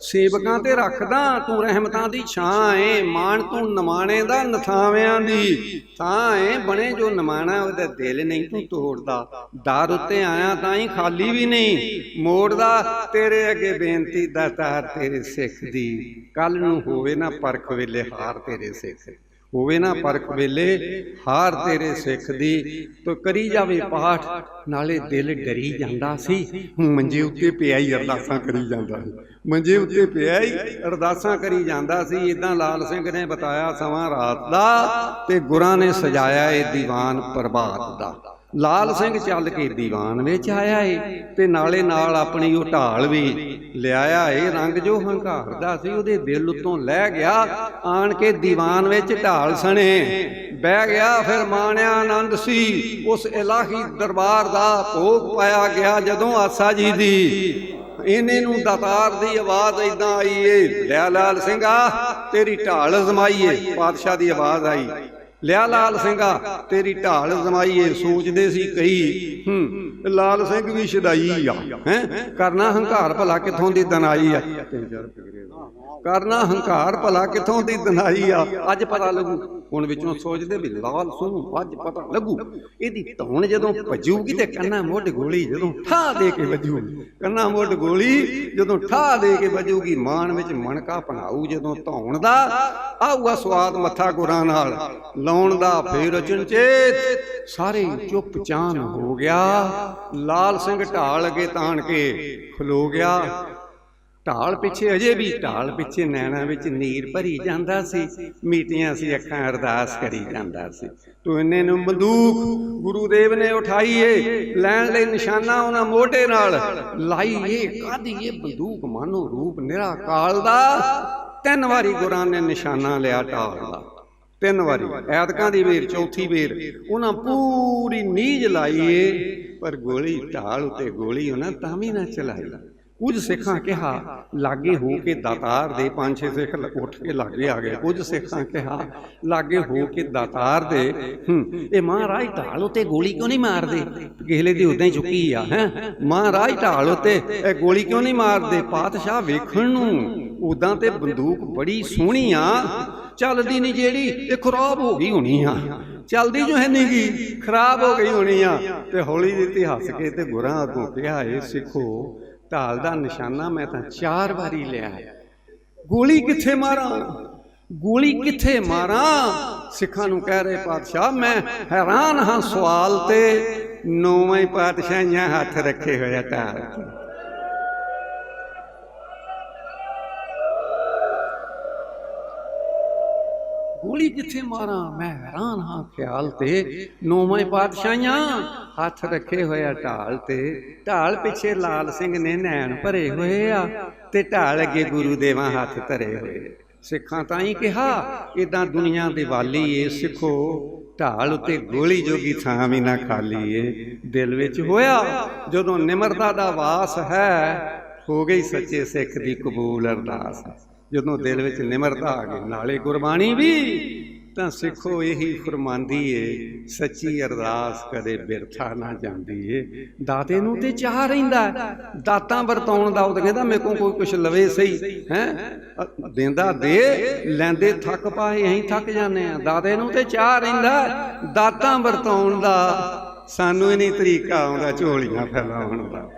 ਸੇਵਕਾਂ ਤੇ ਰੱਖਦਾ ਤੂੰ ਰਹਿਮਤਾਂ ਦੀ ਛਾਂ ਏ ਮਾਣ ਤੂੰ ਨਮਾਣੇ ਦਾ ਨਥਾਵਿਆਂ ਦੀ। ਤਾਂ ਏ ਬਣੇ ਜੋ ਨਮਾਣਾ ਉਹਦਾ ਦਿਲ ਨਹੀਂ ਤੂੰ ਤੋੜਦਾ। ਦਰ ਉੱਤੇ ਆਇਆ ਤਾਂ ਹੀ ਖਾਲੀ ਵੀ ਨਹੀਂ। ਮੋੜਦਾ ਤੇਰੇ ਅੱਗੇ ਬੇਨਤੀ ਦਾਤਾਰ ਤੇਰੇ ਸਿੱਖ ਦੀ। ਕੱਲ ਨੂੰ ਹੋਵੇ ਨਾ ਪਰਖ ਵੇਲੇ ਹਾਰ ਤੇਰੇ ਸਿੱਖ ਹੋਵੇ ਨਾ ਪਰਖ ਵੇਲੇ ਹਾਰ ਤੇਰੇ ਸਿੱਖ ਦੀ ਤੋ ਕਰੀ ਜਾਵੇ ਪਾਠ ਨਾਲੇ ਦਿਲ ਡਰੀ ਜਾਂਦਾ ਸੀ। ਮੰਜੇ ਉੱਤੇ ਪਿਆ ਹੀ ਅਰਦਾਸਾਂ ਕਰੀ ਜਾਂਦਾ ਸੀ। ਮੰਜੇ ਉੱਤੇ ਪਿਆ ਹੀ ਅਰਦਾਸਾਂ ਕਰੀ ਜਾਂਦਾ ਸੀ। ਇਦਾਂ ਲਾਲ ਸਿੰਘ ਨੇ ਬਤਾਇਆ ਸਮਾਂ ਰਾਤ ਦਾ ਤੇ ਗੁਰਾਂ ਨੇ ਸਜਾਇਆ ਇਹ ਦੀਵਾਨ ਪ੍ਰਭਾਤ ਦਾ। ਲਾਲ ਸਿੰਘ ਚੱਲ ਕੇ ਦੀਵਾਨ ਵਿੱਚ ਆਇਆ ਏ ਤੇ ਨਾਲੇ ਨਾਲ ਆਪਣੀ ਉਹ ਢਾਲ ਵੀ ਲਿਆਇਆ ਏ। ਰੰਗ ਜੋ ਹੰਕਾਰ ਦਾ ਸੀ, ਉਹਦੇ ਦਿਲ ਉਤੋਂ ਲੈ ਗਿਆ, ਆਣ ਕੇ ਦੀਵਾਨ ਵਿੱਚ ਢਾਲ ਸਣੇ। ਬਹਿ ਗਿਆ ਫਿਰ ਮਾਣਿਆ ਆਨੰਦ ਸੀ, ਉਸ ਇਲਾਹੀ ਦਰਬਾਰ ਦਾ ਭੋਗ ਪਾਇਆ ਗਿਆ ਜਦੋਂ ਆਸਾ ਜੀ ਦੀ। ਇਹਨੇ ਨੂੰ ਦਾਤਾਰ ਦੀ ਆਵਾਜ਼ ਇਦਾਂ ਆਈ ਏ, ਲੈ ਲਾਲ ਸਿੰਘਾ, ਤੇਰੀ ਢਾਲ ਅਜ਼ਮਾਈਏ ਪਾਤਸ਼ਾਹ ਦੀ ਆਵਾਜ਼ ਆਈ। ਲਿਆ ਲਾਲ ਸਿੰਘਾ, ਤੇਰੀ ਢਾਲ ਜ਼ਮਾਈਏ ਸੋਚਦੇ ਸੀ ਕਈ। ਹੂੰ, ਲਾਲ ਸਿੰਘ ਵੀ ਛਦਾਈ ਆ, ਹੈ? ਕਰਨਾ ਹੰਕਾਰ ਭਲਾ ਕਿੱਥੋਂ ਦੀ ਦਨਾਈ ਆ? ਕਰਨਾ ਹੰਕਾਰ ਭਲਾ ਕਿੱਥੋਂ ਦੀ ਦਨਾਈ ਆ? ਅੱਜ ਪਤਾ ਲੱਗੂ। ਹੁਣ ਵਿੱਚੋਂ ਸੋਚਦੇ ਵੀ ਲਾਲ ਸਿੰਘ ਅੱਜ ਪਤਾ ਲੱਗੂ। ਇਹਦੀ ਧੌਣ ਜਦੋਂ ਭਜੂਗੀ ਤੇ ਕੰਨਾ ਮੁੱਢ ਗੋਲੀ ਜਦੋਂ ਠਾ ਦੇ ਕੇ ਵੱਜੂਗੀ। ਕੰਨਾ ਮੁੱਢ ਗੋਲੀ ਜਦੋਂ ਠਾ ਦੇ ਕੇ ਵੱਜੂਗੀ। ਮਾਨ ਵਿੱਚ ਮਣਕਾ ਪਣਾਊ ਜਦੋਂ ਧੌਣ ਦਾ। ਆਊਗਾ ਸਵਾਦ ਮੱਥਾ ਗੁਰਾਂ ਨਾਲ। ਲਾਉਣ ਦਾ ਫੇਰ ਚੇਤ ਸਾਰੇ ਚੁੱਪ ਚਾਨ ਹੋ ਗਿਆ। ਲਾਲ ਸਿੰਘ ਢਾਲ ਅਗੇ ਤਾਣ ਕੇ ਖਲੋ ਗਿਆ। ਢਾਲ ਪਿੱਛੇ ਅਜੇ ਵੀ ਢਾਲ ਪਿੱਛੇ ਨੈਣਾ ਵਿੱਚ ਨੀਰ ਭਰੀ ਜਾਂਦਾ ਸੀ ਮੀਟੀਆਂ ਸੀ ਅੱਖਾਂ ਅਰਦਾਸ ਕਰੀ ਜਾਂਦਾ ਸੀ। ਤੂੰ ਇੰਨੇ ਨੂੰ ਬੰਦੂਕ ਗੁਰੂ ਦੇਵ ਨੇ ਉਠਾਈ ਏ ਲੈਣ ਲਈ ਨਿਸ਼ਾਨਾ ਉਹਨਾਂ ਮੋਢੇ ਨਾਲ। ਲਾਈ ਏ ਕਾਦੀ ਇਹ ਬੰਦੂਕ? ਮਾਨੋ ਰੂਪ ਨਿਰਾ ਕਾਲ ਦਾ। ਤਿੰਨ ਵਾਰੀ ਗੁਰਾਂ ਨੇ ਨਿਸ਼ਾਨਾ ਲਿਆ ਢਾਲ ਦਾ। ਤਿੰਨ ਵਾਰੀ। ਐਤਕਾਂ ਦੀ ਵੇਰ ਚੌਥੀ ਵੇਰ। ਉਹਨਾਂ ਪੂਰੀ ਨੀਜ ਲਾਈ ਏ ਪਰ ਗੋਲੀ ਢਾਲ ਉਤੇ ਗੋਲੀ ਉਹਨਾਂ ਤਾਂ ਵੀ ਨਾ ਚਲਾਈ। ਕੁਝ ਸਿੱਖਾਂ ਕਿਹਾ, ਲਾਗੇ ਹੋ ਕੇ ਦਾਤਾਰ ਦੇ ਪੰਜ ਛੇ ਸਿੱਖ ਉੱਠ ਕੇ ਲਾਗੇ ਆ ਗਏ। ਕੁਝ ਸਿੱਖਾਂ ਕਿਹਾ, ਲਾਗੇ ਹੋ ਕੇ ਦਾਤਾਰ ਦੇ ਇਹ ਮਹਾਰਾਜ ਢਾਲ ਉਤੇ ਗੋਲੀ ਕਿਉਂ ਨਹੀਂ ਮਾਰਦੇ? ਕਿਹਲੇ ਦੀ ਉਦਾਂ ਹੀ ਚੁੱਕੀ ਆ, ਹੈ? ਮਹਾਰਾਜ ਢਾਲ ਉਤੇ ਇਹ ਗੋਲੀ ਕਿਉਂ ਨਹੀਂ ਮਾਰਦੇ? ਪਾਤਸ਼ਾਹ ਵੇਖਣ ਨੂੰ। ਉਦਾਂ ਤੇ ਬੰਦੂਕ ਬੜੀ ਸੋਹਣੀ ਆ। ਚੱਲਦੀ ਨਹੀਂ ਜਿਹੜੀ, ਇਹ ਖਰਾਬ ਹੋ ਗਈ ਹੋਣੀ ਆ। ਚੱਲਦੀ ਜੋ ਹੈ ਨਹੀਂ ਗੀ, ਖਰਾਬ ਹੋ ਗਈ ਹੋਣੀ ਆ। ਤੇ ਹੌਲੀ ਦਿੱਤੀ ਹੱਸ ਕੇ ਤੇ ਗੁਰਾਂ ਤੋਂ ਕਿਹਾ ਏ ਸਿੱਖੋ ਢਾਲ ਦਾ ਨਿਸ਼ਾਨਾ ਮੈਂ ਤਾਂ ਚਾਰ ਵਾਰੀ ਲਿਆ। ਗੋਲੀ ਕਿੱਥੇ ਮਾਰਾਂ? ਗੋਲੀ ਕਿੱਥੇ ਮਾਰਾਂ? ਸਿੱਖਾਂ ਨੂੰ ਕਹਿ ਰਹੇ ਪਾਤਸ਼ਾਹ ਮੈਂ ਹੈਰਾਨ ਹਾਂ ਸਵਾਲ ਤੇ। ਨੌਵੇਂ ਪਾਤਸ਼ਾਹਾਂ ਹੱਥ ਰੱਖੇ ਹੋਇਆ ਢਾਲ। ਤੇ। ਕਿੱਥੇ ਮਾਰਾਂ ਮੈਂ ਹੈਰਾਨ ਹਾਂ ਖਿਆਲ ਤੇ। ਨੌਵੇਂ ਪਾਤਸ਼ਾਹਾਂ ਹੱਥ ਰੱਖੇ ਹੋਇਆ ਢਾਲ ਤੇ। ਢਾਲ ਪਿੱਛੇ ਲਾਲ ਸਿੰਘ ਨੇ ਨੈਣ ਭਰੇ ਹੋਏ ਆ ਤੇ ਢਾਲ ਅੱਗੇ ਗੁਰੂ ਦੇਵਾਂ ਹੱਥ ਧਰੇ ਹੋਏ। ਸਿੱਖਾਂ ਤਾਂ ਹੀ ਕਿਹਾ ਇਦਾਂ ਦੁਨੀਆ ਦੇ ਵਾਲੀ ਏ ਸਿੱਖੋ। ਢਾਲ ਉਤੇ ਗੋਲੀ ਜੋਗੀ ਥਾਂ ਵੀ ਨਾ ਖਾਲੀ ਏ। ਦਿਲ ਵਿੱਚ ਹੋਇਆ, ਜਦੋਂ ਨਿਮਰਤਾ ਦਾ ਵਾਸ ਹੈ, ਹੋ ਗਈ ਸੱਚੇ ਸਿੱਖ ਦੀ ਕਬੂਲ ਅਰਦਾਸ। ਜਦੋਂ ਦਿਲ ਵਿੱਚ ਨਿਮਰਤਾ ਆ ਗਈ ਨਾਲੇ ਗੁਰਬਾਣੀ ਵੀ? ਤਾਂ ਸਿੱਖੋ ਇਹੀ ਫਰਮਾਂਦੀ ਏ ਸੱਚੀ ਅਰਦਾਸ ਕਦੇ ਬਿਰਥਾ ਨਾ ਜਾਂਦੀ ਏ। ਦਾਤੇ ਨੂੰ ਤੇ ਚਾਹ ਰਹਿੰਦਾ। ਦਾਤਾਂ ਵਰਤਾਉਣ ਦਾ ਉਹ ਕਹਿੰਦਾ ਮੇਰੇ ਕੋਲ ਕੋਈ ਕੁਛ ਲਵੇ ਸਹੀ। ਹੈ? ਦਿੰਦਾ ਦੇ ਲੈਂਦੇ ਥੱਕ ਪਾਏ ਅਸੀਂ ਥੱਕ ਜਾਂਦੇ ਆ ਦਾਤੇ ਨੂੰ ਤੇ ਚਾਹ ਰਹਿੰਦਾ। ਦਾਤਾਂ ਵਰਤਾਉਣ ਦਾ। ਸਾਨੂੰ ਹੀ ਨਹੀਂ ਤਰੀਕਾ ਆਉਂਦਾ ਝੋਲੀਆਂ ਫੈਲਾਉਣ ਦਾ।